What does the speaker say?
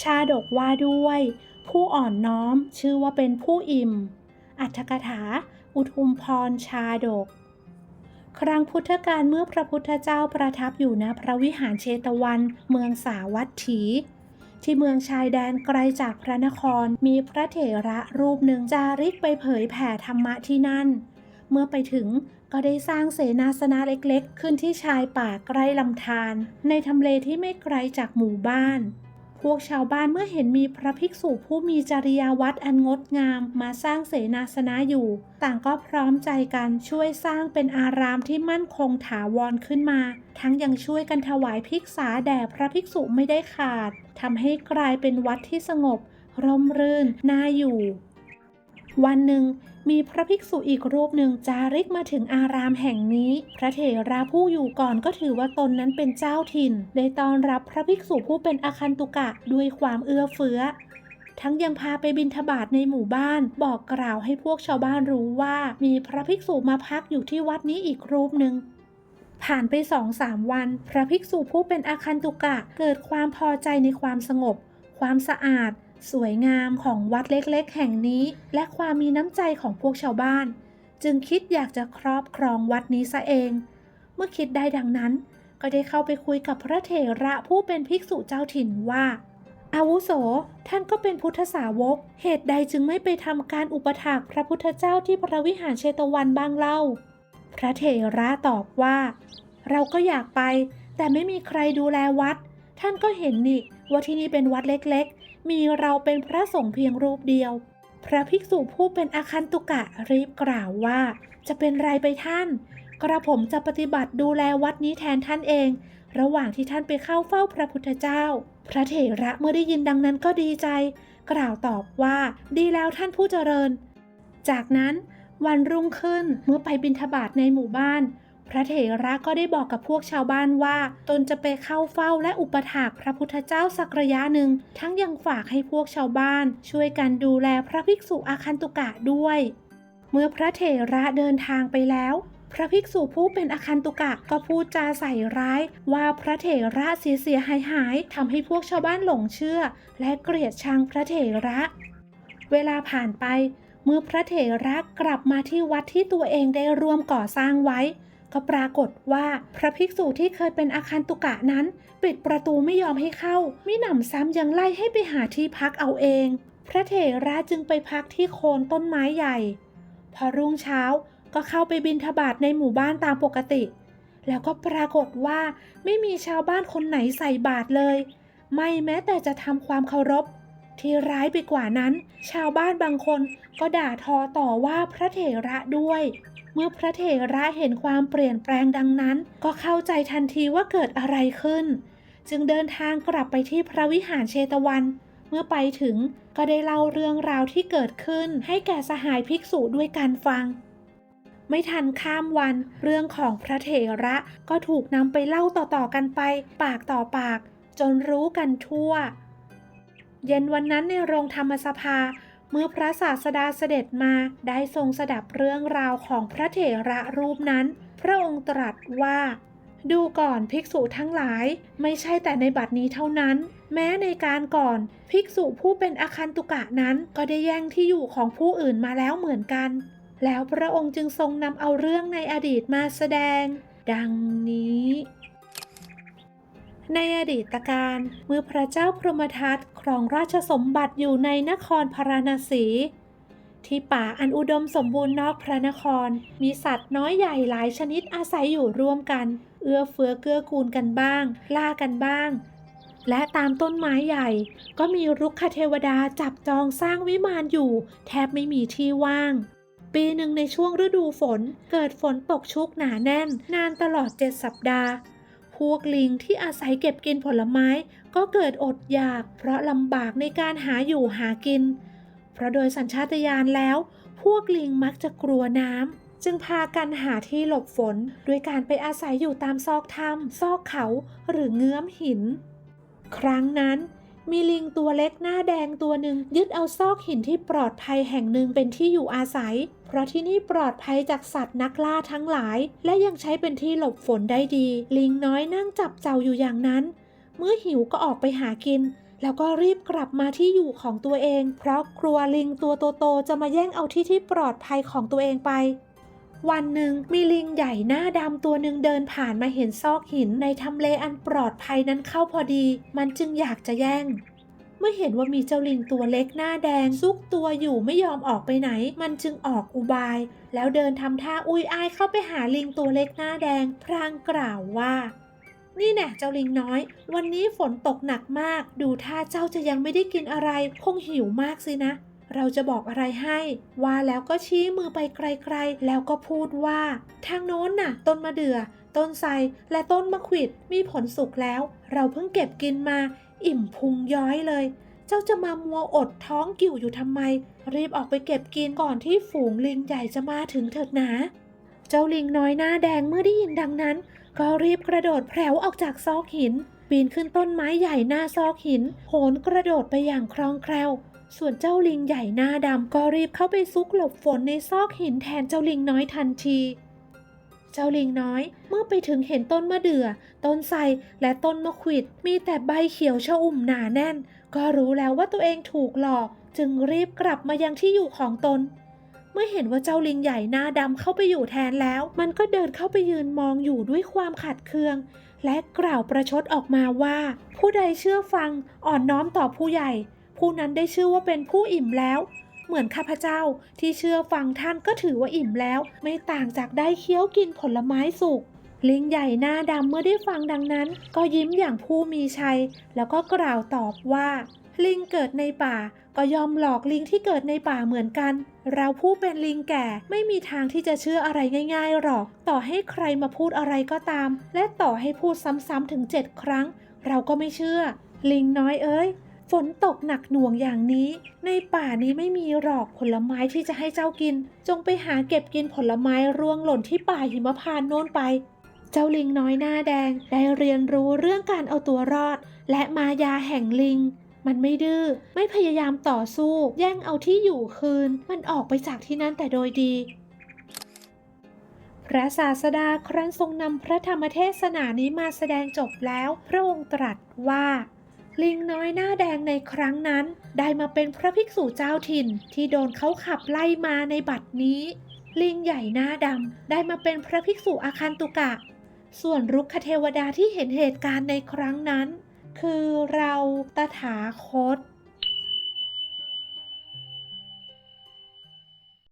ชาดกว่าด้วย ผู้อ่อนน้อมชื่อว่าเป็นผู้อิ่ม อัตถกถา อุทุมพรชาดก ครั้งพุทธกาลเมื่อพระพุทธเจ้าประทับอยู่ณพระวิหารเชตวันเมืองสาวัตถี ที่เมืองชายแดนไกลจากพระนครมีพระเถระรูปหนึ่งจาริกไปเผยแผ่ธรรมะที่นั่น เมื่อไปถึงก็ได้สร้างเสนาสนะเล็กๆ ขึ้นที่ชายป่าใกล้ลำธารในทำเลที่ไม่ไกลจากหมู่บ้าน พวกชาวบ้านเมื่อเห็นมีพระภิกษุผู้มีจริยาวัดอันงดงามมาสร้างเสนาสนะอยู่ ต่างก็พร้อมใจกันช่วยสร้างเป็นอารามที่มั่นคงถาวรขึ้นมา ทั้งยังช่วยกันถวายภิกษาแด่พระภิกษุไม่ได้ขาดทำให้กลายเป็นวัดที่สงบ ร่มรื่นน่าอยู่ วันหนึ่งมีพระภิกษุอีกรูปหนึ่งจาริกมาถึงอารามแห่งนี้ พระเถระผู้อยู่ก่อนก็ถือว่าตนนั้นเป็นเจ้าถิ่น ได้ต้อนรับพระภิกษุผู้เป็นอาคันตุกะด้วยความเอื้อเฟื้อ ทั้งยังพาไปบิณฑบาตในหมู่บ้าน บอกกล่าวให้พวกชาวบ้านรู้ว่ามีพระภิกษุมาพักอยู่ที่วัดนี้อีกรูปหนึ่งผ่านไปสองสามวัน พระภิกษุผู้เป็นอาคันตุกะเกิดความพอใจในความสงบ ความสะอาด สวยงามของวัดเล็กๆ แห่งนี้ และความมีน้ำใจของพวกชาวบ้าน จึงคิดอยากจะครอบครองวัดนี้ซะเอง เมื่อคิดได้ดังนั้น ก็ได้เข้าไปคุยกับพระเถระผู้เป็นภิกษุเจ้าถิ่นว่าอาวุโส ท่านก็เป็นพุทธสาวก เหตุใดจึงไม่ไปทำการอุปถากพระพุทธเจ้าที่พระวิหารเชตวันบ้างเล่า พระเถระตอบว่า เราก็อยากไป แต่ไม่มีใครดูแลวัด ท่านก็เห็นนี่ว่าที่นี่เป็นวัดเล็กๆ มีเราเป็นพระสงฆ์เพียงรูปเดียว พระภิกษุผู้เป็นอาคันตุกะรีบกล่าวว่า จะเป็นไรไปท่าน กระผมจะปฏิบัติดูแลวัดนี้แทนท่านเอง ระหว่างที่ท่านไปเข้าเฝ้าพระพุทธเจ้า พระเถระเมื่อได้ยินดังนั้นก็ดีใจ กล่าวตอบว่าดีแล้วท่านผู้เจริญ จากนั้นวันรุ่งขึ้นเมื่อไปบิณฑบาตในหมู่บ้าน พระเถระก็ได้บอกกับพวกชาวบ้านว่า ตนจะไปเข้าเฝ้าและอุปถากพระพุทธเจ้าสักระยะหนึ่ง ทั้งยังฝากให้พวกชาวบ้าน ช่วยกันดูแลพระภิกษุอาคันตุกะด้วย เมื่อพระเถระเดินทางไปแล้ว พระภิกษุผู้เป็นอาคันตุกะก็พูดจาใส่ร้าย ว่าพระเถระเสียเสียหายหายทำให้พวกชาวบ้านหลงเชื่อ และเกลียดชังพระเถระ เวลาผ่านไป เมื่อพระเถระกลับมาที่วัดที่ตัวเองได้ร่วมก่อสร้างไว้ ก็ปรากฏว่าพระภิกษุที่เคยเป็นอาคันตุกะนั้น ปิดประตูไม่ยอมให้เข้า มิหนำซ้ำยังไล่ให้ไปหาที่พักเอาเอง พระเถระจึงไปพักที่โคนต้นไม้ใหญ่ พอรุ่งเช้าก็เข้าไปบินทบาทในหมู่บ้านตามปกติ แล้วก็ปรากฏว่าไม่มีชาวบ้านคนไหนใส่บาตรเลย ไม่แม้แต่จะทำความเคารพ ที่ร้ายไปกว่านั้น ชาวบ้านบางคนก็ด่าทอต่อว่าพระเถระด้วย เมื่อพระเถระเห็นความเปลี่ยนแปลงดังนั้น ก็เข้าใจทันทีว่าเกิดอะไรขึ้น จึงเดินทางกลับไปที่พระวิหารเชตวัน เมื่อไปถึงก็ได้เล่าเรื่องราวที่เกิดขึ้นให้แก่สหายภิกษุด้วยการฟัง ไม่ทันข้ามวัน เรื่องของพระเถระก็ถูกนำไปเล่าต่อๆกันไป ปากต่อปาก จนรู้กันทั่ว เย็นวันนั้นในโรงธรรมสภา เมื่อพระศาสดาเสด็จมาได้ทรงสดับเรื่องราวของพระเถระรูปนั้น พระองค์ตรัสว่า ดูก่อนภิกษุทั้งหลาย ไม่ใช่แต่ในบัดนี้เท่านั้น แม้ในการก่อนภิกษุผู้เป็นอาคันตุกะนั้นก็ได้แย่งที่อยู่ของผู้อื่นมาแล้วเหมือนกัน แล้วพระองค์จึงทรงนำเอาเรื่องในอดีตมาแสดง ดังนี้ ในอดีตการ เมื่อพระเจ้าพรหมทัตครองราชสมบัติอยู่ในนครพาราณสี ที่ป่าอันอุดมสมบูรณ์นอกพระนคร มีสัตว์น้อยใหญ่หลายชนิดอาศัยอยู่ร่วมกัน เอื้อเฟื้อเกื้อกูลกันบ้าง ล่ากันบ้าง และตามต้นไม้ใหญ่ ก็มีรุกขเทวดาจับจองสร้างวิมานอยู่ แทบไม่มีที่ว่างปีหนึ่งในช่วงฤดูฝน เกิดฝนตกชุกหนาแน่น นานตลอดเจ็ดสัปดาห์ พวกลิงที่อาศัยเก็บกินผลไม้ ก็เกิดอดอยาก เพราะลำบากในการหาอยู่หากิน เพราะโดยสัญชาตญาณแล้ว พวกลิงมักจะกลัวน้ำจึงพากันหาที่หลบฝนด้วยการไปอาศัยอยู่ตามซอกถ้ำซอกเขาหรือเงื้อมหิน ครั้งนั้น มีลิงตัวเล็กหน้าแดงตัวหนึ่งยึดเอาซอกหินที่ปลอดภัยแห่งหนึ่งเป็นที่อยู่อาศัย เพราะที่นี่ปลอดภัยจากสัตว์นักล่าทั้งหลาย และยังใช้เป็นที่หลบฝนได้ดี ลิงน้อยนั่งจับเจ้าอยู่อย่างนั้น เมื่อหิวก็ออกไปหากิน แล้วก็รีบกลับมาที่อยู่ของตัวเอง เพราะกลัวลิงตัวโตๆจะมาแย่งเอาที่ที่ปลอดภัยของตัวเองไป วันหนึ่งมีลิงใหญ่หน้าดำตัวหนึ่งเดินผ่านมาเห็นซอกหินในทำเลอันปลอดภัยนั้นเข้าพอดี มันจึงอยากจะแย่ง เมื่อเห็นว่ามีเจ้าลิงตัวเล็กหน้าแดง ซุกตัวอยู่ไม่ยอมออกไปไหน มันจึงออกอุบาย แล้วเดินทำท่าอุยอายเข้าไปหาลิงตัวเล็กหน้าแดง พรางกล่าวว่านี่แน่เจ้าลิงน้อย วันนี้ฝนตกหนักมาก ดูท่าเจ้าจะยังไม่ได้กินอะไร คงหิวมากสินะ เราจะบอกอะไรให้ ว่าแล้วก็ชี้มือไปไกลๆ แล้วก็พูดว่า ทางโน้นน่ะ ต้นมะเดื่อ ต้นไทรและต้นมะขวิดมีผลสุกแล้ว เราเพิ่งเก็บกินมา อิ่มพุงย้อยเลย เจ้าจะมามัวอดท้องกิ่วอยู่ทำไม รีบออกไปเก็บกินก่อนที่ฝูงลิงใหญ่จะมาถึงเถิดนะเจ้าลิงน้อยหน้าแดงเมื่อได้ยินดังนั้น ก็รีบกระโดดแผลวออกจากซอกหินปีนขึ้นต้นไม้ใหญ่หน้าซอกหิน โหนกระโดดไปอย่างคล่องแคล่ว ส่วนเจ้าลิงใหญ่หน้าดำก็รีบเข้าไปซุกหลบฝนในซอกหินแทนเจ้าลิงน้อยทันที เจ้าลิงน้อยเมื่อไปถึงเห็นต้นมะเดื่อ ต้นไทรและต้นมะขวิดมีแต่ใบเขียวชอุ่มหนาแน่น ก็รู้แล้วว่าตัวเองถูกหลอก จึงรีบกลับมายังที่อยู่ของตน เมื่อเห็นว่าเจ้าลิงใหญ่หน้าดำเข้าไปอยู่แทนแล้ว มันก็เดินเข้าไปยืนมองอยู่ด้วยความขัดเคืองและกล่าวประชดออกมาว่า ผู้ใดเชื่อฟังอ่อนน้อมต่อผู้ใหญ่ ผู้นั้นได้ชื่อว่าเป็นผู้อิ่มแล้ว เหมือนข้าพเจ้าที่เชื่อฟังท่านก็ถือว่าอิ่มแล้ว ไม่ต่างจากได้เคี้ยวกินผลไม้สุกลิงใหญ่หน้าดำเมื่อได้ฟังดังนั้น ก็ยิ้มอย่างผู้มีชัย แล้วก็กล่าวตอบว่า ลิงเกิดในป่า ก็ยอมหลอกลิงที่เกิดในป่าเหมือนกัน เราผู้เป็นลิงแก่ไม่มีทางที่จะเชื่ออะไรง่าย ๆหรอก ต่อให้ใครมาพูดอะไรก็ตาม และต่อให้พูดซ้ำๆถึงเจ็ดครั้ง เราก็ไม่เชื่อ ลิงน้อยเอ้ย ฝนตกหนักหน่วงอย่างนี้ ในป่านี้ไม่มีหรอกผลไม้ที่จะให้เจ้ากิน จงไปหาเก็บกินผลไม้ร่วงหล่นที่ป่าหิมพานโน้นไป เจ้าลิงน้อยหน้าแดงได้เรียนรู้เรื่องการเอาตัวรอด และมายาแห่งลิง มันไม่ดื้อไม่พยายามต่อสู้ แย่งเอาที่อยู่คืน มันออกไปจากที่นั่นแต่โดยดีพระศาสดาครั้นทรงนำพระธรรมเทศนานี้มาแสดงจบแล้ว พระองค์ตรัสว่า ลิงน้อยหน้าแดงในครั้งนั้น ได้มาเป็นพระภิกษุเจ้าถิ่นที่โดนเขาขับไล่มาในบัดนี้ ลิงใหญ่หน้าดำได้มาเป็นพระภิกษุอาคันตุกะ ส่วนรุกขเทวดาที่เห็นเหตุการณ์ในครั้งนั้น คือเราตถาคต